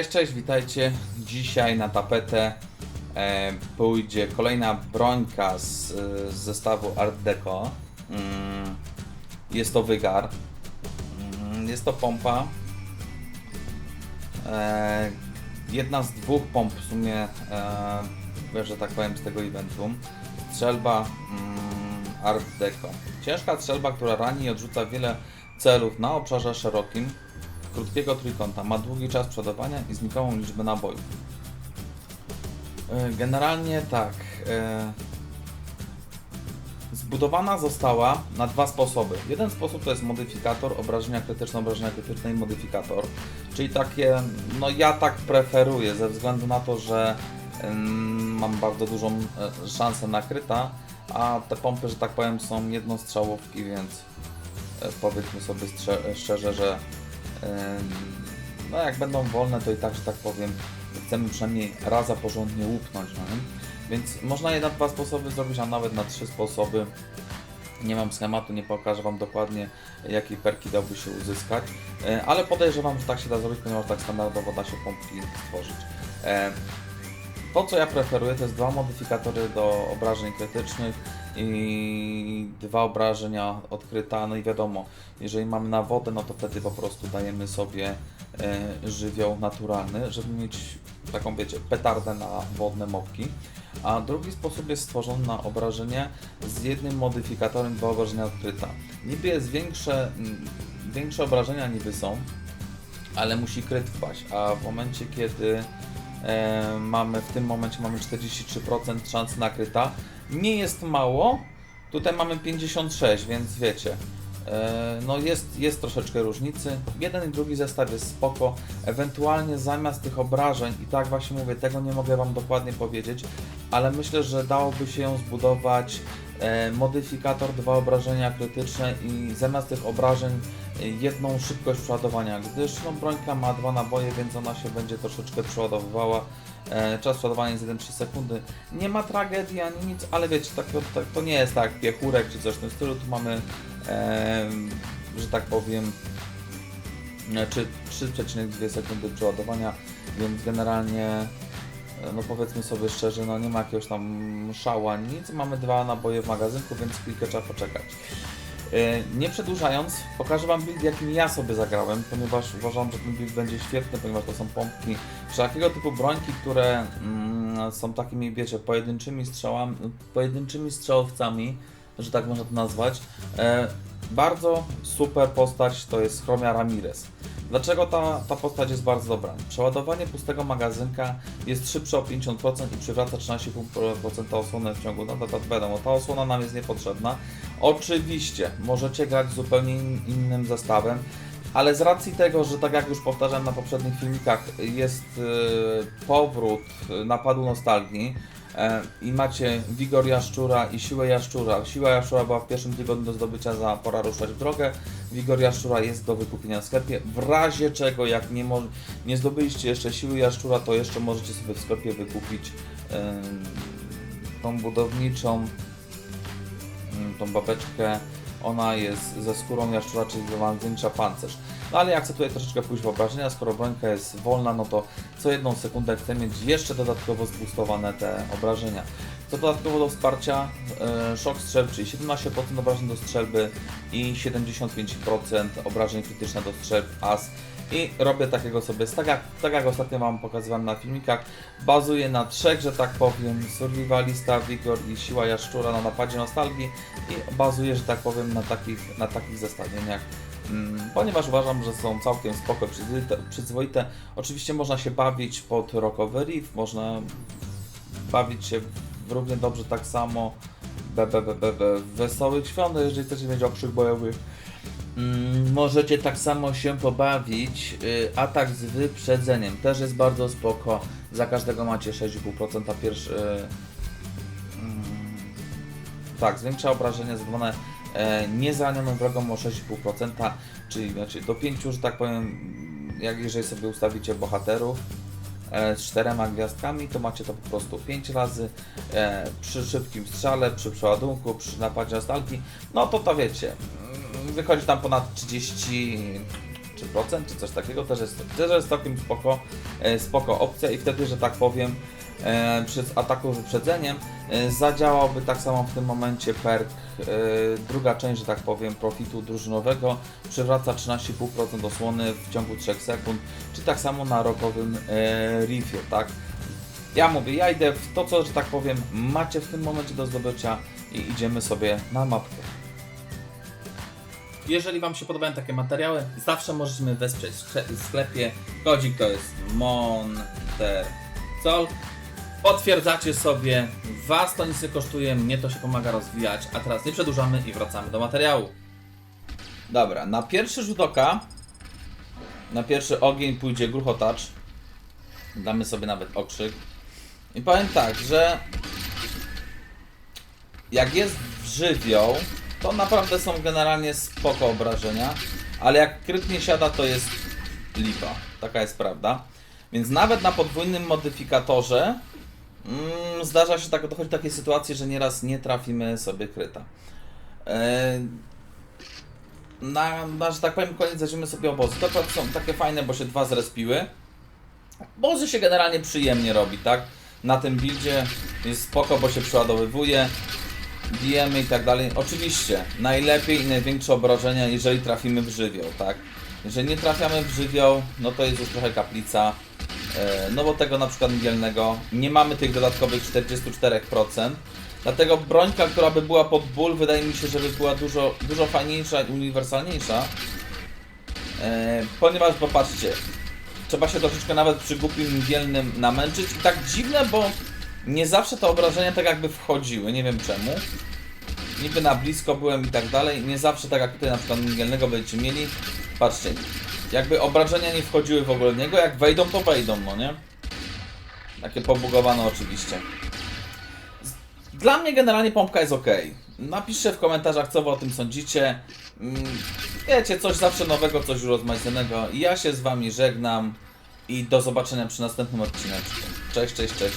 Cześć, cześć, witajcie. Dzisiaj na tapetę e, pójdzie kolejna brońka z, z zestawu Art Deco. Mm, jest to wygar. Mm, jest to pompa. E, jedna z dwóch pomp w sumie, e, że tak powiem, z tego eventu. Strzelba mm, Art Deco. Ciężka strzelba, która rani i odrzuca wiele celów na obszarze szerokim krótkiego trójkąta. Ma długi czas przodowania i znikomą liczbę nabojów. E, Generalnie tak. e, Zbudowana została na dwa sposoby. Jeden sposób to jest modyfikator obrażenia krytyczne, obrażenia krytyczne i modyfikator. Czyli takie, no ja tak preferuję ze względu na to, że mam bardzo dużą e, szansę na kryta, a te pompy, że tak powiem, są jednostrzałówki, więc powiedzmy sobie szczerze, że no jak będą wolne, to i tak, że tak powiem, chcemy przynajmniej raza porządnie łupnąć? Więc można je na dwa sposoby zrobić, a nawet na trzy sposoby. Nie mam schematu, nie pokażę Wam dokładnie, jakie perki dałby się uzyskać, E, ale podejrzewam, że tak się da zrobić, ponieważ tak standardowo da się pompki stworzyć. E, To, co ja preferuję, to jest dwa modyfikatory do obrażeń krytycznych i dwa obrażenia odkryta. No i wiadomo, jeżeli mamy na wodę, no to wtedy po prostu dajemy sobie e, żywioł naturalny, żeby mieć taką, wiecie, petardę na wodne mopki. A drugi sposób jest stworzony na obrażenie z jednym modyfikatorem dwa obrażenia odkryta. Niby jest większe, mm, większe obrażenia niby są, ale musi kryt wpaść, a w momencie kiedy e, mamy, w tym momencie mamy 43% szans na kryta, nie jest mało, tutaj mamy 56, więc wiecie, e, no jest, jest troszeczkę różnicy, jeden i drugi zestaw jest spoko, ewentualnie zamiast tych obrażeń, i tak właśnie mówię, tego nie mogę Wam dokładnie powiedzieć, ale myślę, że dałoby się ją zbudować e, modyfikator, dwa obrażenia krytyczne i zamiast tych obrażeń e, jedną szybkość przeładowania, gdyż no, brońka ma dwa naboje, więc ona się będzie troszeczkę przeładowywała. E, czas przeładowania jest 1-3 sekundy. Nie ma tragedii ani nic, ale wiecie, tak, tak, to nie jest tak piechurek czy coś w tym stylu. Tu mamy, e, że tak powiem, e, czy 3,2 sekundy przeładowania, więc generalnie e, no powiedzmy sobie szczerze, no nie ma jakiegoś tam szału ani nic. Mamy dwa naboje w magazynku, więc chwilkę trzeba poczekać. E, Nie przedłużając, pokażę Wam build, jakim ja sobie zagrałem, ponieważ uważam, że ten build będzie świetny, ponieważ to są pompki wszelkiego typu brońki, które mm, są takimi, wiecie, pojedynczymi strzałami, pojedynczymi strzałowcami, że tak można to nazwać. E, bardzo super postać to jest Chromia Ramirez. Dlaczego ta, ta postać jest bardzo dobra? Przeładowanie pustego magazynka jest szybsze o 50% i przywraca 13,5% osłony w ciągu. No to, to wiadomo, ta osłona nam jest niepotrzebna. Oczywiście możecie grać zupełnie in- innym zestawem, ale z racji tego, że tak jak już powtarzałem na poprzednich filmikach, jest e, powrót e, napadu nostalgii i macie wigor jaszczura i siłę jaszczura. Siła jaszczura była w pierwszym tygodniu do zdobycia za pora ruszać w drogę. Wigor jaszczura jest do wykupienia w sklepie. W razie czego, jak nie, nie zdobyliście jeszcze siły jaszczura, to jeszcze możecie sobie w sklepie wykupić em, tą budowniczą mm, tą babeczkę, ona jest ze skórą jaszczura, czyli zdjęcia pancerz. No ale ja chcę tutaj troszeczkę pójść w obrażenia, skoro brońka jest wolna, no to co jedną sekundę chcę mieć jeszcze dodatkowo zboostowane te obrażenia. Co dodatkowo do wsparcia, e, szok strzelczy, 17% obrażeń do strzelby i 75% obrażeń krytyczne do strzelb as. I robię takiego sobie, tak jak, tak jak ostatnio Wam pokazywałem na filmikach, bazuję na trzech, że tak powiem, survivalista, vigor i siła jaszczura na napadzie nostalgii i bazuję, że tak powiem, na takich, na takich zestawieniach. Mm, Ponieważ uważam, że są całkiem spoko, przyzwoite. Oczywiście można się bawić pod rockowy riff, można bawić się równie dobrze tak samo be, be, be, be, be, wesołych świąt, jeżeli chcecie mieć okrzyk bojowy. Mm, możecie tak samo się pobawić. Y, atak z wyprzedzeniem też jest bardzo spoko. Za każdego macie 6,5% pierwszy. Y, mm, tak, zwiększa obrażenia zadawane e, niezranionym wrogom o 6,5%, czyli znaczy do 5, że tak powiem, jak jeżeli sobie ustawicie bohaterów e, z czterema gwiazdkami, to macie to po prostu 5 razy e, przy szybkim strzale, przy przeładunku, przy napadzie nostalgii, no to to wiecie, mm, wychodzi tam ponad 30 czy coś takiego, też jest, też jest całkiem spoko, spoko opcja i wtedy, że tak powiem, e, przy ataku wyprzedzeniem e, zadziałałby tak samo w tym momencie perk, e, druga część, że tak powiem, profitu drużynowego przywraca 13,5% osłony w ciągu 3 sekund, czy tak samo na rokowym riffie, tak? Ja mówię, ja idę w to, co, że tak powiem, macie w tym momencie do zdobycia i idziemy sobie na mapkę. Jeżeli Wam się podobają takie materiały, zawsze mnie wesprzeć w skle- w sklepie. Kodzik to jest Montercol. Potwierdzacie sobie, Was to nic nie kosztuje, mnie to się pomaga rozwijać, a teraz nie przedłużamy i wracamy do materiału. Dobra, na pierwszy rzut oka, na pierwszy ogień pójdzie gruchotacz. Damy sobie nawet okrzyk. I powiem tak, że jak jest żywioł, to naprawdę są generalnie spoko obrażenia, ale jak kryt nie siada, to jest lipa. Taka jest prawda. Więc nawet na podwójnym modyfikatorze mm, zdarza się tak, dochodzi do takiej sytuacji, że nieraz nie trafimy sobie kryta. Eee, na, na, że tak powiem, koniec weźmiemy sobie obozy. To są takie fajne, bo się dwa zrespiły. Bozy się generalnie przyjemnie robi, tak? Na tym buildzie jest spoko, bo się przeładowywuje, bijemy i tak dalej. Oczywiście, najlepiej i największe obrażenia, jeżeli trafimy w żywioł, tak? Jeżeli nie trafiamy w żywioł, no to jest już trochę kaplica. E, No bo tego na przykład mgielnego nie mamy tych dodatkowych 44%. Dlatego brońka, która by była pod ból, wydaje mi się, że by była dużo, dużo fajniejsza i uniwersalniejsza. E, ponieważ popatrzcie, trzeba się troszeczkę nawet przy głupim mgielnym namęczyć. I tak dziwne, bo nie zawsze te obrażenia tak jakby wchodziły, nie wiem czemu. Niby na blisko byłem i tak dalej, nie zawsze tak jak tutaj na przykład mgielnego będziecie mieli. Patrzcie, jakby obrażenia nie wchodziły w ogóle w niego, jak wejdą to wejdą, no nie? Takie pobugowane oczywiście. Dla mnie generalnie pompka jest ok. Napiszcie w komentarzach, co wy o tym sądzicie. Mm, Wiecie, coś zawsze nowego, coś rozmaiconego. Ja się z wami żegnam i do zobaczenia przy następnym odcineczku. Cześć, cześć, cześć.